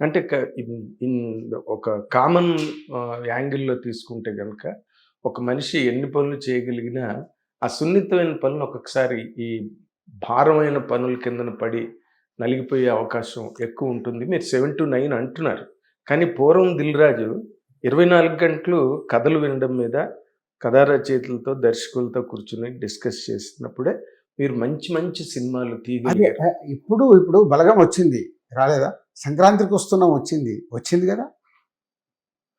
అంటే ఒక కామన్ యాంగిల్లో తీసుకుంటే కనుక ఒక మనిషి ఎన్ని పనులు చేయగలిగినా ఆ సున్నితమైన పనులు ఒక్కొక్కసారి ఈ భారమైన పనుల కిందన పడి నలిగిపోయే అవకాశం ఎక్కువ ఉంటుంది. మీరు సెవెన్ టు నైన్ అంటున్నారు. కానీ పూర్వం దిల్రాజు ఇరవై నాలుగు గంటలు కథలు వినడం మీద కథా రచయితలతో దర్శకులతో కూర్చుని డిస్కస్ చేసినప్పుడే మీరు మంచి మంచి సినిమాలు ఆ, ఇప్పుడు ఇప్పుడు బలగం వచ్చింది. రాలేదా? సంక్రాంతికి వస్తున్నాం వచ్చింది. వచ్చింది కదా?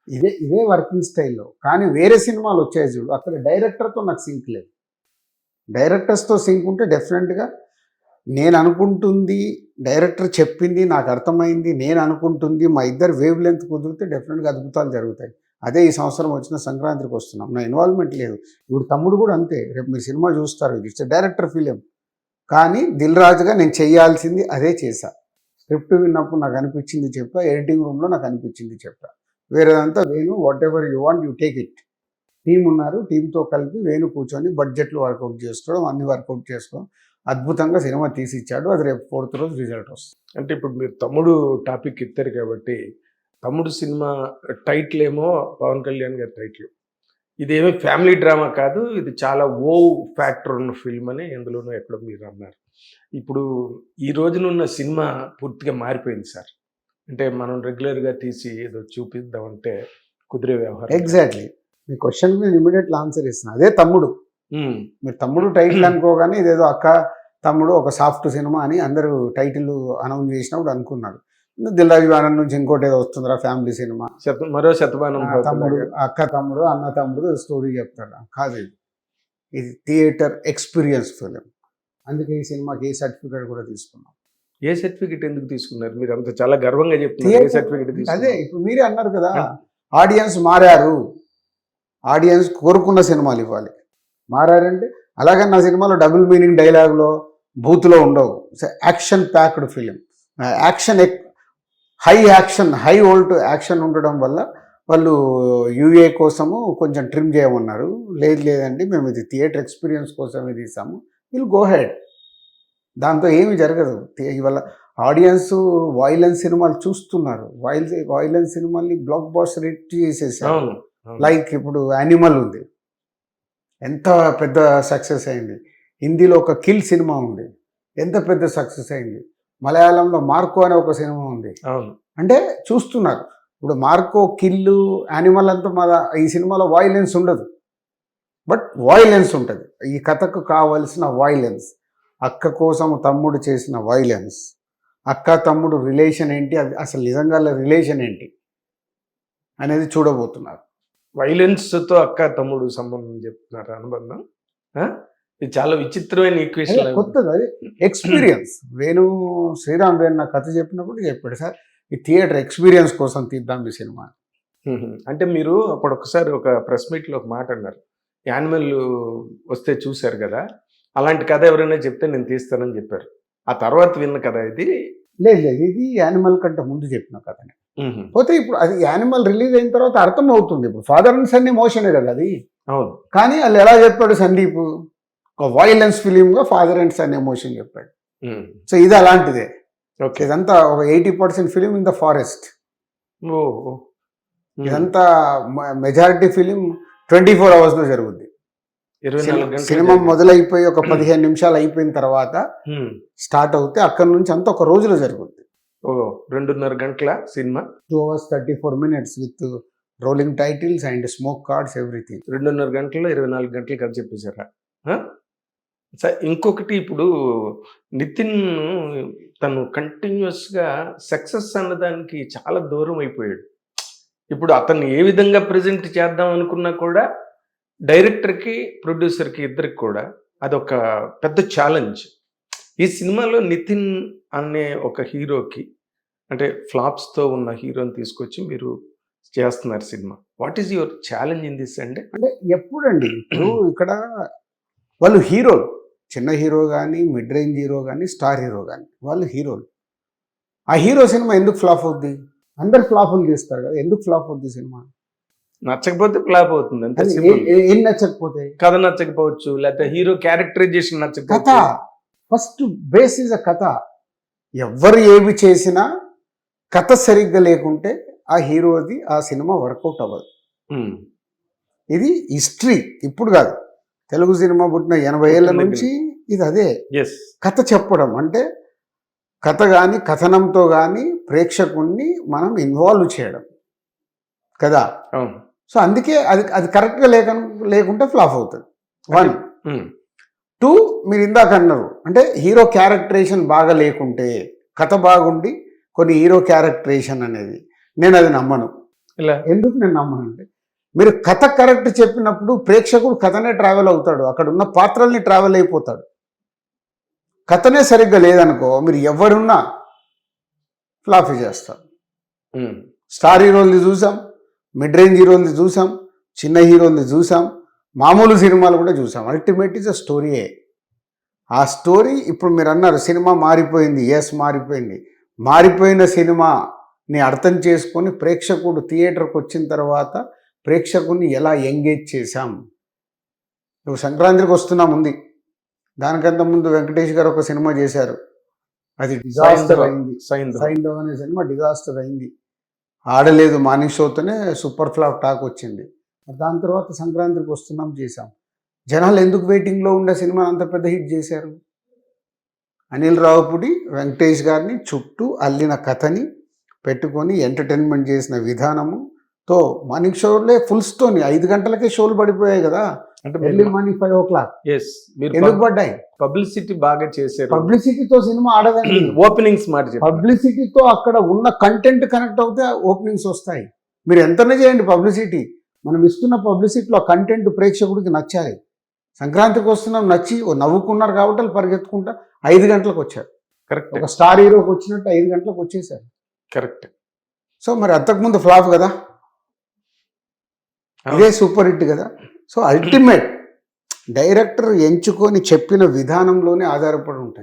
ఇదే ఇదే వర్కింగ్ స్టైల్లో కానీ వేరే సినిమాలు వచ్చాయి చూడు. అక్కడ డైరెక్టర్తో నాకు సింక్ లేదు. డైరెక్టర్స్తో సింక్ ఉంటే డెఫినెట్గా నేను అనుకుంటుంది డైరెక్టర్ చెప్పింది నాకు అర్థమైంది నేను అనుకుంటుంది మా ఇద్దరు వేవ్ లెంత్ కుదిరితే డెఫినెట్గా అద్భుతాలు జరుగుతాయి. అదే ఈ సంవత్సరం వచ్చిన సంక్రాంతికి వస్తున్నాం. నా ఇన్వాల్వ్మెంట్ లేదు. ఇప్పుడు తమ్ముడు కూడా అంతే. రేపు మీరు సినిమా చూస్తారు. ఇట్స్ డైరెక్టర్ ఫిలిం కానీ దిల్ రాజుగా నేను చేయాల్సింది అదే చేశా. స్క్రిప్ట్ విన్నప్పుడు నాకు అనిపించింది చెప్పా ఎడిటింగ్ రూమ్లో నాకు అనిపించింది చెప్పా. వేరేదంతా Venu whatever you want you take it team ఉన్నారు టీంతో కలిపి వేణు కూర్చొని బడ్జెట్లు వర్కౌట్ చేసుకోవడం అన్ని వర్కౌట్ చేసుకోవడం అద్భుతంగా సినిమా తీసి ఇచ్చాడు అది రేపు ఫోర్త్ రోజు రిజల్ట్ వస్తుంది. అంటే ఇప్పుడు మీరు తమ్ముడు టాపిక్ ఇస్తారు కాబట్టి తమ్ముడు సినిమా టైటిల్ ఏమో పవన్ కళ్యాణ్ గారి టైటిల్ ఇదేమీ ఫ్యామిలీ డ్రామా కాదు ఇది చాలా ఓ ఫ్యాక్టర్ ఉన్న ఫిల్మ్ అని ఎందులోనూ ఎక్కడో మీరు అన్నారు. ఇప్పుడు ఈ రోజునున్న సినిమా పూర్తిగా మారిపోయింది సార్. అంటే మనం రెగ్యులర్గా తీసి ఏదో చూపిద్దామంటే కుదిరే వ్యవహారం ఎగ్జాక్ట్లీ మీ క్వశ్చన్ నేను ఇమీడియట్లీ ఆన్సర్ ఇస్తున్నాను అదే తమ్ముడు. ఉమ్, మీరు తమ్ముడు టైటిల్ అనుకోగానే ఇదేదో అక్క తమ్ముడు ఒక సాఫ్ట్ సినిమా అని అందరూ టైటిల్ అనౌన్స్ చేసినప్పుడు అనుకున్నారు. దిల్రాజు ఆనంద్ నుంచి ఇంకోటి ఏదో వస్తుందిరా ఫ్యామిలీ సినిమా. మరో శతమానం తమ్ముడు అక్క తమ్ముడు అన్న తమ్ముడు స్టోరీ చెప్తాడు. కాదు ఇది. ఇది థియేటర్ ఎక్స్పీరియన్స్ ఫిలిం. అందుకే ఈ సినిమాకి ఏ సర్టిఫికేట్ కూడా తీసుకున్నాం. ఏ సర్టిఫికెట్ ఎందుకు తీసుకున్నారు? మీరు అంత చాలా గర్వంగా చెప్తున్నారు. ఏ సర్టిఫికెట్ అదే ఇప్పుడు మీరే అన్నారు కదా ఆడియన్స్ మారారు. ఆడియన్స్ కోరుకున్న సినిమాలు ఇవ్వాలి. మారారంటే అలాగే నా సినిమాలో డబుల్ మీనింగ్ డైలాగ్లో బూత్లో ఉండవు. Action packed film. Action high action high volt action ఉండడం వల్ల వాళ్ళు యూఏ కోసము కొంచెం ట్రిమ్ చేయమన్నారు. లేదు లేదండి మేము ఇది థియేటర్ ఎక్స్పీరియన్స్ కోసమే తీసాము. Will go head. దాంతో ఏమి జరగదు. ఇవాళ ఆడియన్స్ వైలెన్స్ సినిమాలు చూస్తున్నారు. వైల్ వైలెన్స్ సినిమాల్ని బ్లాక్ బాస్ రేట్ చేసేసారు. లైక్ ఇప్పుడు యానిమల్ ఉంది. ఎంత పెద్ద సక్సెస్ అయింది. హిందీలో ఒక కిల్ సినిమా ఉంది. ఎంత పెద్ద సక్సెస్ అయింది. మలయాళంలో మార్కో అనే ఒక సినిమా ఉంది. అంటే చూస్తున్నారు. ఇప్పుడు మార్కో కిల్లు యానిమల్ అంతా మన ఈ సినిమాలో వాయిలెన్స్ ఉండదు. బట్ వాయిలెన్స్ ఉంటుంది. ఈ కథకు కావలసిన వాయిలెన్స్ అక్క కోసం తమ్ముడు చేసిన వాయిలెన్స్ అక్క తమ్ముడు రిలేషన్ ఏంటి? అది అసలు నిజంగా రిలేషన్ ఏంటి? అనేది చూడబోతున్నారు. వైలెన్స్తో అక్క తమ్ముడు సంబంధం చెప్తున్నారు అనుబంధం? ఇది చాలా విచిత్రమైన ఈక్వేషన్ కొత్తది అది ఎక్స్పీరియన్స్ వేణు శ్రీరామ్ వేణు నా కథ చెప్పినప్పుడు చెప్పాడు సార్ ఈ థియేటర్ ఎక్స్పీరియన్స్ కోసం తీద్దాం ఈ సినిమా. అంటే మీరు అప్పుడు ఒకసారి ఒక ప్రెస్ మీట్లో ఒక మాట అన్నారు. యానిమల్ వస్తే చూశారు కదా అలాంటి కథ ఎవరైనా చెప్తే నేను తీస్తానని చెప్పారు. ఆ తర్వాత విన్న కథ ఇది? లేదు లేదు ఇది యానిమల్ కంటే ముందు చెప్పిన కథనే. ఉహు. పోతే ఇప్పుడు అది యానిమల్ రిలీజ్ అయిన తర్వాత అర్థం అవుతుంది ఇప్పుడు ఫాదర్ అండ్ సన్ ఎమోషనే కదా అది. అవును. కానీ వాళ్ళు ఎలా చెప్పాడు సందీప్? ఒక వైలెన్స్ ఫిలింగా ఫాదర్ అండ్ సన్ ఎమోషన్ చెప్పాడు. సో ఇది అలాంటిదే. ఓకే ఇదంతా ఒక eighty percent film in the forest. ఇదంతా మెజారిటీ ఫిలిం ట్వంటీ ఫోర్ అవర్స్లో జరుగుద్ది. ఇరవై నాలుగు గంటలు సినిమా. మొదలైపోయి ఒక పదిహేను నిమిషాలు అయిపోయిన తర్వాత ఉమ్. స్టార్ట్ అవుతే అక్కడ నుంచి అంతా ఒక రోజులో జరుగుద్ది. ఓ రెండున్నర గంటల cinema? Two hours thirty four minutes with rolling titles and smoke cards everything రెండున్నర గంటల్లో ఇరవై నాలుగు గంటలు కథ చెప్పేశారా? ఇంకొకటి ఇప్పుడు నితిన్ తను కంటిన్యూస్గా సక్సెస్ అన్నదానికి చాలా దూరం అయిపోయాడు. ఇప్పుడు అతన్ని ఏ విధంగా ప్రజెంట్ చేద్దాం అనుకున్నా కూడా డైరెక్టర్కి ప్రొడ్యూసర్కి ఇద్దరికి కూడా అదొక పెద్ద ఛాలెంజ్. ఈ సినిమాలో నితిన్ అనే ఒక హీరోకి అంటే ఫ్లాప్స్తో ఉన్న హీరోని తీసుకొచ్చి మీరు చేస్తున్నారు cinema. What is your challenge in this అండి అంటే ఎప్పుడండి? ఇప్పుడు ఇక్కడ వాళ్ళు హీరోలు. చిన్న హీరో కానీ మిడ్ రేంజ్ హీరో కానీ స్టార్ హీరో కానీ వాళ్ళు హీరోలు. ఆ హీరో సినిమా ఎందుకు ఫ్లాప్ అవుద్ది? అందరు ఫ్లాపులు తీస్తారు కదా ఎందుకు ఫ్లాప్ అవుద్ది సినిమా? నచ్చకపోతే ఫ్లాప్ అవుతుంది అంతే ఏ- నచ్చకపోతే? కథ నచ్చకపోవచ్చు లేకపోతే హీరో క్యారెక్టరైజేషన్ కథ! నచ్చకపోవచ్చు ఫస్ట్ బేస్ ఇస్ అ కథ. ఎవ్వరు ఏమి చేసినా కథ సరిగ్గా లేకుంటే ఆ హీరోది ఆ సినిమా వర్కౌట్ అవ్వదు. ఇది హిస్టరీ ఇప్పుడు కాదు. తెలుగు సినిమా పుట్టిన ఎనభై ఏళ్ళ నుంచి ఇది అదే. కథ చెప్పడం అంటే కథ కానీ కథనంతో కానీ ప్రేక్షకుణ్ణి మనం ఇన్వాల్వ్ చేయడం. కదా? సో అందుకే అది అది కరెక్ట్గా లేక లేకుంటే ఫ్లాప్ అవుతుంది. వన్ టూ మీరు ఇందాక అన్నారు. అంటే హీరో క్యారెక్టరేషన్ బాగా లేకుంటే కథ బాగుండి కొన్ని హీరో క్యారెక్టరేషన్ అనేది. నేను అది నమ్మను. ఇలా. ఎందుకు నేను నమ్మను అంటే మీరు కథ కరెక్ట్ చెప్పినప్పుడు ప్రేక్షకుడు కథనే ట్రావెల్ అవుతాడు. అక్కడ ఉన్న పాత్రల్ని ట్రావెల్ అయిపోతాడు. కథనే సరిగ్గా లేదనుకో మీరు ఎవరున్నా ఫ్లాఫీ చేస్తారు. స్టార్ హీరోల్ని చూసాం మిడ్ రేంజ్ హీరోల్ని చూసాం చిన్న హీరోల్ని చూసాం మామూలు సినిమాలు కూడా చూసాం. అల్టిమేట్ ఇస్ అ స్టోరీయే ఆ స్టోరీ ఇప్పుడు మీరు అన్నారు సినిమా మారిపోయింది. ఎస్ మారిపోయింది. మారిపోయిన సినిమాని అర్థం చేసుకొని ప్రేక్షకుడు థియేటర్కి వచ్చిన తర్వాత ప్రేక్షకుని ఎలా ఎంగేజ్ చేశాం? ఇప్పుడు సంక్రాంతికి వస్తున్నాం ఉంది దానికంత ముందు వెంకటేష్ గారు ఒక సినిమా చేశారు. అది డిజాస్టర్. అయింది. సైంధవ్. అనే సినిమా డిజాస్టర్ అయింది. ఆడలేదు మార్నింగ్ షోతోనే సూపర్ ఫ్లాప్ టాక్ వచ్చింది. దాని తర్వాత సంక్రాంతికి వస్తున్నాం చేశాం. జనాలు ఎందుకు వెయిటింగ్లో ఉండే సినిమా అంత పెద్ద హిట్ చేశారు? అనిల్ రావుపుడి వెంకటేష్ గారిని చుట్టూ అల్లిన కథని పెట్టుకొని ఎంటర్టైన్మెంట్ చేసిన విధానము తో మార్నింగ్ షోలే ఫుల్స్తోని ఐదు గంటలకే షోలు పడిపోయాయి కదా. అంటే early morning five o'clock ఎస్ మీరు ఎందుకు పడ్డాయి? పబ్లిసిటీ బాగా చేశారు. పబ్లిసిటీతో సినిమా ఆడదండి ఓపెనింగ్స్ మాట పబ్లిసిటీతో అక్కడ ఉన్న కంటెంట్ కనెక్ట్ అవుతే ఓపెనింగ్స్ వస్తాయి. మీరు ఎంతనే చేయండి పబ్లిసిటీ మనం ఇస్తున్న పబ్లిసిటీలో కంటెంట్ ప్రేక్షకుడికి నచ్చాలి. సంక్రాంతికి వస్తున్నాం నచ్చి ఓ నవ్వుకున్నారు కాబట్టి వాళ్ళు పరిగెత్తుకుంటా ఐదు గంటలకు వచ్చారు. కరెక్ట్ ఒక స్టార్ హీరోకి వచ్చినట్టు ఐదు గంటలకు వచ్చేసారు. కరెక్ట్ సో మరి అంతకుముందు ఫ్లాప్ కదా? ఇదే సూపర్ హిట్ కదా. సో అల్టిమేట్ డైరెక్టర్ ఎంచుకొని చెప్పిన విధానంలోనే ఆధారపడి ఉంటాయి.